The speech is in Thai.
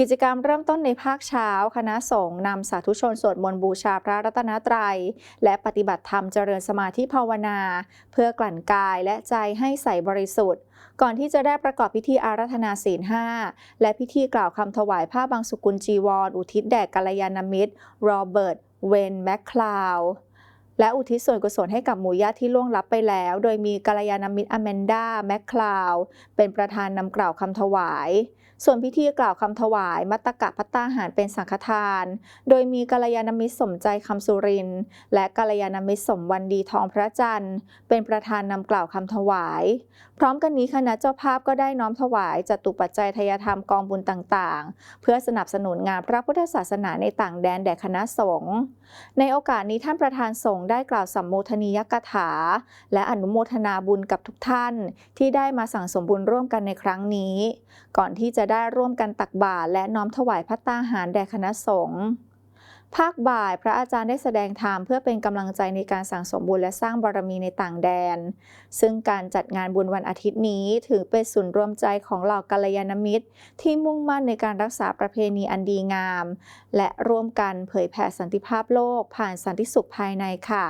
กิจกรรมเริ่มต้นในภาคเช้า คณะสงฆ์นำสาธุชนสวดมนต์บูชาพระรัตนตรัย และปฏิบัติธรรมเจริญสมาธิภาวนา เพื่อกลั่นกายและใจให้ใสบริสุทธิ์ ก่อนที่จะได้ประกอบพิธีอาราธนาศีลห้าและพิธีกล่าวคำถวายผ้าบางสุกุลจีวรอุทิศแด่กัลยาณมิตรโรเบิร์ตเวนแมคคลาวและอุทิศส่วนกุศลให้กับหมู่ญาติที่ล่วงลับไปแล้ว โดยมีกัลยาณมิตรอแมนดาแมคคลาวเป็นประธานนำกล่าวคำถวาย ส่วนพิธีกล่าวคำถวายมัตตกะพัตตาหารเป็นสังฆทาน โดยมีกัลยาณมิตรสมใจคำสุริน และกัลยาณมิตรสมวันดีทองพระจันทร์ เป็นประธานนำกล่าวคำถวาย พร้อมกันนี้คณะเจ้าภาพก็ได้น้อมถวายจตุปัจจัยทยธรรมกองบุญต่างๆ เพื่อสนับสนุนงานพระพุทธศาสนาในต่างแดนแด่คณะสงฆ์ในโอกาสนี้ท่านประธานสงฆ์ได้กล่าวสัมโมทนียกถา และอนุโมทนาบุญกับทุกท่าน ที่ได้มาสั่งสมบุญร่วมกันในครั้งนี้ ก่อนที่จะได้ร่วมกันตักบาตรและน้อมถวายพัตตาหารแด่คณะสงฆ์ภาคบ่ายพระอาจารย์ได้แสดงธรรมเพื่อเป็นกำลังใจในการสั่งสมบุญและสร้างบารมีในต่างแดน ซึ่งการจัดงานบุญวันอาทิตย์นี้ถือเป็นศูนย์รวมใจของเหล่ากัลยาณมิตร ที่มุ่งมั่นในการรักษาประเพณีอันดีงาม และร่วมกันเผยแผ่สันติภาพโลกผ่านสันติสุขภายในค่ะ